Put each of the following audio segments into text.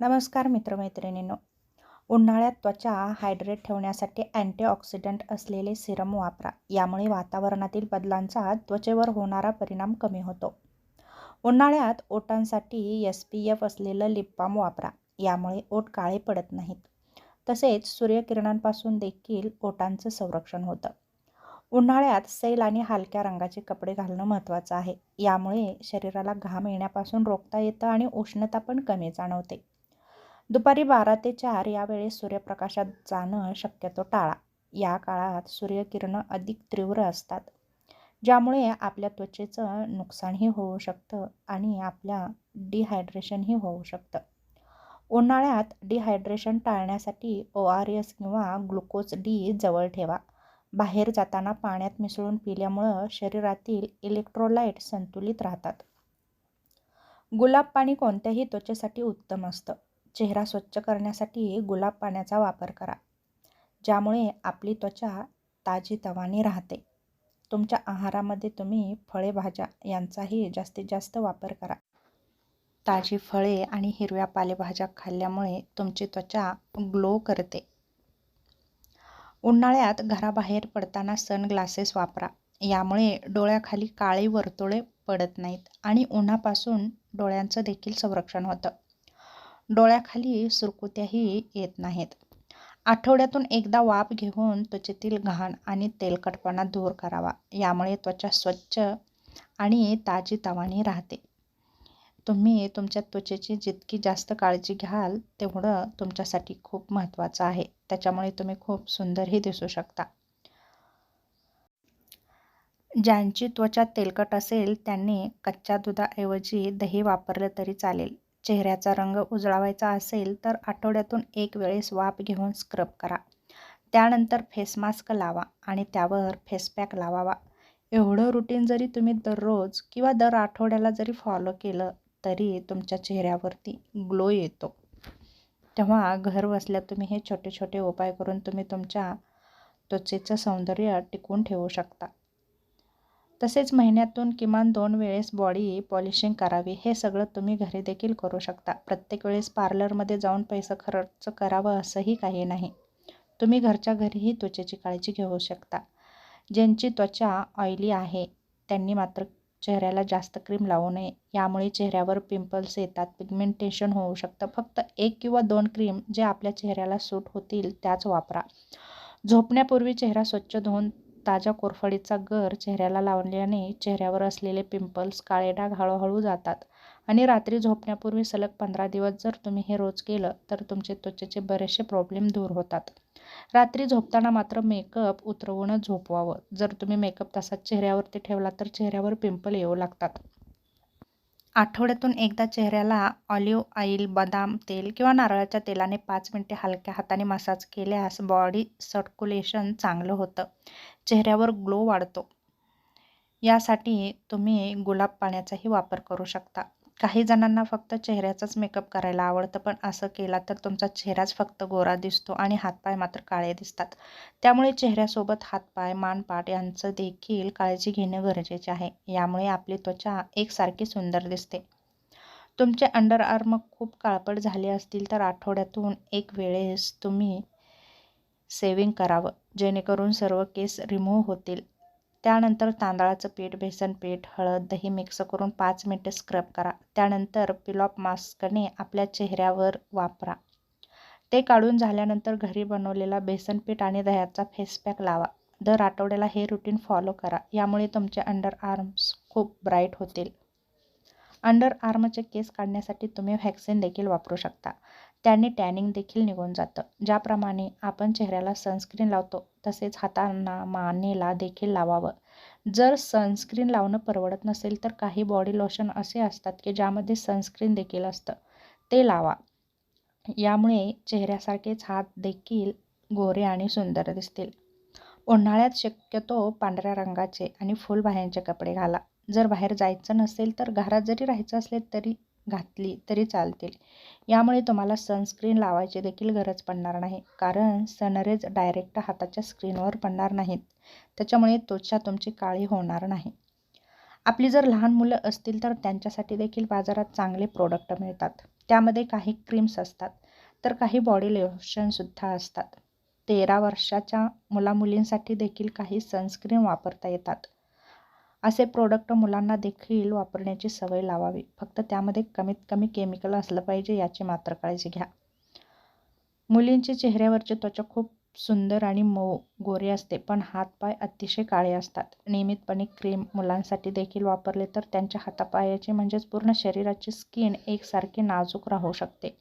नमस्कार मित्रमैत्रिणींनो. उन्हाळ्यात त्वचा हायड्रेट ठेवण्यासाठी अँटीऑक्सिडंट असलेले सिरम वापरा. यामुळे वातावरणातील बदलांचा त्वचेवर होणारा परिणाम कमी होतो. उन्हाळ्यात ओटांसाठी एस पी एफ असलेलं लिपबाम वापरा. यामुळे ओट काळे पडत नाहीत. तसेच सूर्यकिरणांपासून देखील ओटांचं संरक्षण होतं. उन्हाळ्यात सैल आणि हलक्या रंगाचे कपडे घालणं महत्त्वाचं आहे. यामुळे शरीराला घाम येण्यापासून रोखता येतं आणि उष्णता पण कमी जाणवते. दुपारी बारा ते चार या वेळेस सूर्यप्रकाशात जाणं शक्यतो टाळा. या काळात सूर्यकिरणं अधिक तीव्र असतात ज्यामुळे आपल्या त्वचेचं नुकसानही होऊ शकतं आणि आपल्या डिहायड्रेशनही होऊ शकतं. उन्हाळ्यात डिहायड्रेशन टाळण्यासाठी ओ आर एस किंवा ग्लुकोज डी जवळ ठेवा. बाहेर जाताना पाण्यात मिसळून पिल्यामुळं शरीरातील इलेक्ट्रोलाइट संतुलित राहतात. गुलाब पाणी कोणत्याही त्वचेसाठी उत्तम असतं. चेहरा स्वच्छ करण्यासाठी गुलाब पाण्याचा वापर करा ज्यामुळे आपली त्वचा ताजी तवानी राहते. तुमच्या आहारामध्ये तुम्ही फळे भाज्या यांचाही जास्तीत जास्त वापर करा. ताजी फळे आणि हिरव्या पालेभाज्या खाल्ल्यामुळे तुमची त्वचा ग्लो करते. उन्हाळ्यात घराबाहेर पडताना सनग्लासेस वापरा यामुळे डोळ्याखाली काळी वर्तुळे पडत नाहीत आणि उन्हापासून डोळ्यांचं देखील संरक्षण होतं. डोळ्याखाली सुरकुत्याही येत नाहीत. आठवड्यातून एकदा वाफ घेऊन त्वचेतील घाण आणि तेलकटपणा दूर करावा. यामुळे त्वचा स्वच्छ आणि ताजी तवानी राहते. तुम्ही तुमच्या त्वचेची जितकी जास्त काळजी घ्याल तेवढं तुमच्यासाठी खूप महत्त्वाचं आहे. त्याच्यामुळे तुम्ही खूप सुंदरही दिसू शकता. ज्यांची त्वचा तेलकट असेल त्यांनी कच्च्या दुधाऐवजी दही वापरलं तरी चालेल. चेहऱ्याचा रंग उजळावायचा असेल तर आठवड्यातून एक वेळेस वाफ घेऊन स्क्रब करा. त्यानंतर फेस मास्क लावा आणि त्यावर फेसपॅक लावावा. एवढं रुटीन जरी तुम्ही दररोज किंवा दर आठवड्याला जरी फॉलो केलं तरी तुमच्या चेहऱ्यावरती ग्लो येतो. तेव्हा घर बसल्या तुम्ही हे छोटे छोटे उपाय करून तुम्ही तुमच्या त्वचेचं सौंदर्य टिकवून ठेवू शकता. तसेच महिन्यातून किमान दोन वेळेस बॉडी पॉलिशिंग करावी हे सगळं तुम्ही घरी देखील करू शकता. प्रत्येक वेळेस पार्लरमध्ये जाऊन पैसा खर्च करावं असंही काही नाही. तुम्ही घरच्या घरीही त्वचेची काळजी घेऊ शकता. ज्यांची त्वचा ऑइली आहे त्यांनी मात्र चेहऱ्याला जास्त क्रीम लावू नये. यामुळे चेहऱ्यावर पिंपल्स येतात पिगमेंटेशन होऊ शकतं. फक्त एक किंवा दोन क्रीम जे आपल्या चेहऱ्याला सूट होतील त्याच वापरा. झोपण्यापूर्वी चेहरा स्वच्छ धुवून ताज्या कोरफडीचा गर चेहऱ्याला लावल्याने चेहऱ्यावर असलेले पिंपल्स काळे डाग हळूहळू जातात. आणि रात्री झोपण्यापूर्वी सलग पंधरा दिवस जर तुम्ही हे रोज केलं तर तुमचे त्वचेचे बरेचसे प्रॉब्लेम दूर होतात. रात्री झोपताना मात्र मेकअप उतरवूनच झोपवावं. जर तुम्ही मेकअप तसाच चेहऱ्यावरती ठेवला तर चेहऱ्यावर पिंपल येऊ लागतात. आठवड्यातून एकदा चेहऱ्याला ऑलिव्ह ऑइल बदाम तेल किंवा नारळाच्या तेलाने पाच मिनटे हलक्या हाताने मसाज केल्यास बॉडी सर्क्युलेशन चांगलं होतं. चेहऱ्यावर ग्लो वाढतो. यासाठी तुम्ही गुलाब पाण्याचाही वापर करू शकता. काही जणांना फक्त चेहऱ्याचाच मेकअप करायला आवडतं पण असं केला तर तुमचा चेहराच फक्त गोरा दिसतो आणि हातपाय मात्र काळे दिसतात. त्यामुळे चेहऱ्यासोबत हातपाय मानपाट यांचं देखील काळजी घेणं गरजेचे आहे. यामुळे आपली त्वचा एकसारखी सुंदर दिसते. तुमचे अंडर आर्म खूप काळपट झाले असतील तर आठवड्यातून एक वेळेस तुम्ही सेविंग करावं. जेणेकरून सर्व केस रिमूव्ह होतील. त्यानंतर तांदळाचं पीठ बेसन पीठ हळद दही मिक्स करून पाच मिनटे स्क्रब करा. त्यानंतर पिलॉप मास्कने आपल्या चेहऱ्यावर वापरा. ते काढून झाल्यानंतर घरी बनवलेला बेसन पीठ आणि दह्याचा फेस पॅक लावा. दर आठवड्याला हे रुटीन फॉलो करा. यामुळे तुमचे अंडर आर्म्स खूप ब्राईट होतील. अंडर आर्मचे केस काढण्यासाठी तुम्ही व्हॅक्सिन देखील वापरू शकता. त्याने टॅनिंग देखील निघून जातं. ज्याप्रमाणे आपण चेहऱ्याला सनस्क्रीन लावतो तसेच हातांना मानेला देखील लावावं. जर सनस्क्रीन लावणं परवडत नसेल तर काही बॉडी लोशन असे असतात की ज्यामध्ये सनस्क्रीन देखील असतं. ते लावा. यामुळे चेहऱ्यासारखेच हात देखील गोरे आणि सुंदर दिसतील. उन्हाळ्यात शक्यतो पांढऱ्या रंगाचे आणि फुलबाह्यांचे कपडे घाला. जर बाहेर जायचं नसेल तर घरात जरी राहायचं असले तरी घातली तरी चालतील. यामुळे तुम्हाला सनस्क्रीन लावायची देखील गरज पडणार नाही. कारण सनरेज डायरेक्ट हाताच्या स्क्रीनवर पडणार नाहीत. त्याच्यामुळे त्वचा तुमची काळी होणार नाही. आपली जर लहान मुलं असतील तर त्यांच्यासाठी देखील बाजारात चांगले प्रोडक्ट मिळतात. त्यामध्ये काही क्रीम्स असतात. तर काही बॉडी लोशनसुद्धा असतात. तेरा वर्षाच्या मुलामुलींसाठी देखील काही सनस्क्रीन वापरता येतात. असे प्रोडक्ट मुलांना देखील वापरण्याची सवय लावावी. फक्त त्यामध्ये कमीत कमी केमिकल असलं पाहिजे याची मात्र काळजी घ्या. मुलींची चेहऱ्यावरची त्वचा खूप सुंदर आणि मऊ गोरे असते पण हातपाय अतिशय काळे असतात. नियमितपणे क्रीम मुलांसाठी देखील वापरले तर त्यांच्या हातापायाची म्हणजेच पूर्ण शरीराची स्किन एकसारखी नाजूक राहू शकते.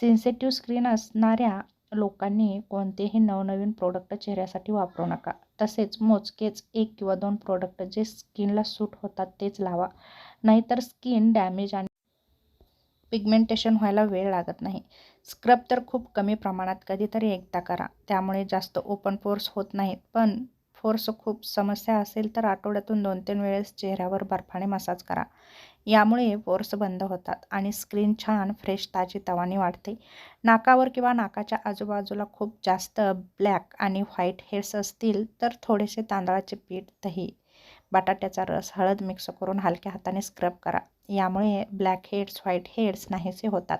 सेन्सिटिव्ह स्किन असणाऱ्या लोकांनी कोणतेही नवनवीन प्रोडक्ट चेहऱ्यासाठी वापरू नका. तसेच मोजकेच एक किंवा दोन प्रोडक्ट जे स्किनला सूट होतात तेच लावा. नाहीतर स्किन डॅमेज आणि पिगमेंटेशन व्हायला वेळ लागत नाही. स्क्रब तर खूप कमी प्रमाणात कधीतरी एकदा करा. त्यामुळे जास्त ओपन पोर्स होत नाहीत. पण फोर्स खूप समस्या असेल तर आठवड्यातून दोन तीन वेळेस चेहऱ्यावर बर्फाने मसाज करा. यामुळे पोर्स बंद होतात आणि स्क्रीन छान फ्रेश ताजी तवानी वाढते. नाकावर किंवा नाकाच्या आजूबाजूला खूप जास्त ब्लॅक आणि व्हाईट हेड्स असतील तर थोडेसे तांदळाचे पीठ दही बटाट्याचा रस हळद मिक्स करून हलक्या हाताने स्क्रब करा. यामुळे ब्लॅक हेड्स व्हाईट हेड्स नाहीसे होतात.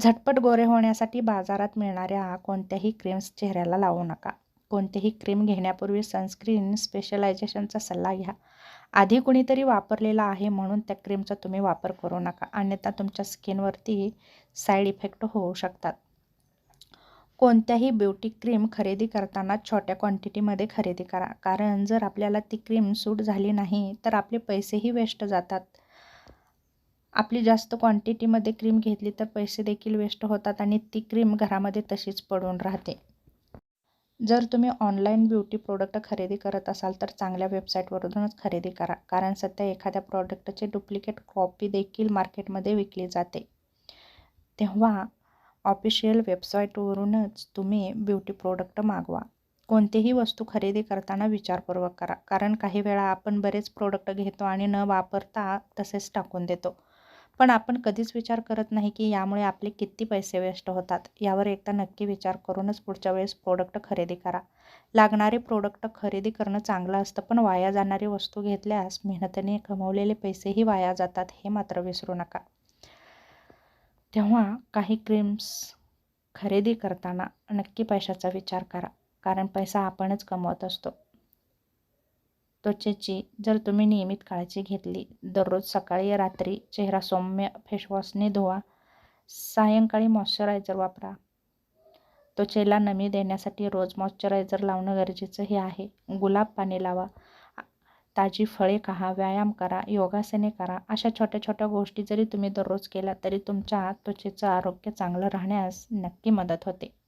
झटपट गोरे होण्यासाठी बाजारात मिळणाऱ्या कोणत्याही क्रीम्स चेहऱ्याला लावू नका. कोणतेही क्रीम घेण्यापूर्वी सनस्क्रीन स्पेशलायझेशनचा सल्ला घ्या. आधी कुणीतरी वापरलेला आहे म्हणून त्या क्रीमचा तुम्ही वापर करू नका. अन्यथा तुमच्या स्किनवरती साईड इफेक्ट होऊ शकतात. कोणत्याही ब्युटी क्रीम खरेदी करताना छोट्या क्वांटिटीमध्ये खरेदी करा. कारण जर आपल्याला ती क्रीम सूट झाली नाही तर आपले पैसेही वेस्ट जातात. आपली जास्त क्वांटिटीमध्ये क्रीम घेतली तर पैसे देखील वेस्ट होतात आणि ती क्रीम घरामध्ये तशीच पडून राहते. जर तुम्ही ऑनलाईन ब्युटी प्रोडक्ट खरेदी करत असाल तर चांगल्या वेबसाईटवरूनच खरेदी करा. कारण सध्या एखाद्या प्रॉडक्टचे डुप्लिकेट कॉपी देखील मार्केटमध्ये विकली जाते. तेव्हा ऑफिशियल वेबसाईटवरूनच तुम्ही ब्युटी प्रोडक्ट मागवा. कोणतीही वस्तू खरेदी करताना विचारपूर्वक करा. कारण काही वेळा आपण बरेच प्रोडक्ट घेतो आणि न वापरता तसेच टाकून देतो. पण आपण कधीच विचार करत नाही की यामुळे आपले किती पैसे वेस्ट होतात. यावर एकदा नक्की विचार करूनच पुढच्या वेळेस प्रोडक्ट खरेदी करा. लागणारे प्रोडक्ट खरेदी करणं चांगलं असतं पण वाया जाणारी वस्तू घेतल्यास मेहनतीने कमवलेले पैसेही वाया जातात हे मात्र विसरू नका. तेव्हा काही क्रीम्स खरेदी करताना नक्की पैशाचा विचार करा. कारण पैसा आपणच कमवत असतो. त्वचेची जर तुम्ही नियमित काळजी घेतली दररोज सकाळी रात्री चेहरा सौम्य फेसवॉशने धुवा. सायंकाळी मॉइश्चरायझर वापरा. त्वचेला नमी देण्यासाठी रोज मॉइश्चरायझर लावणं गरजेचं हे आहे. गुलाब पाणी लावा. ताजी फळे खा व्यायाम करा. योगासने करा. अशा छोट्या छोट्या गोष्टी जरी तुम्ही दररोज केल्या तरी तुमच्या त्वचेचं आरोग्य चांगलं राहण्यास नक्की मदत होते.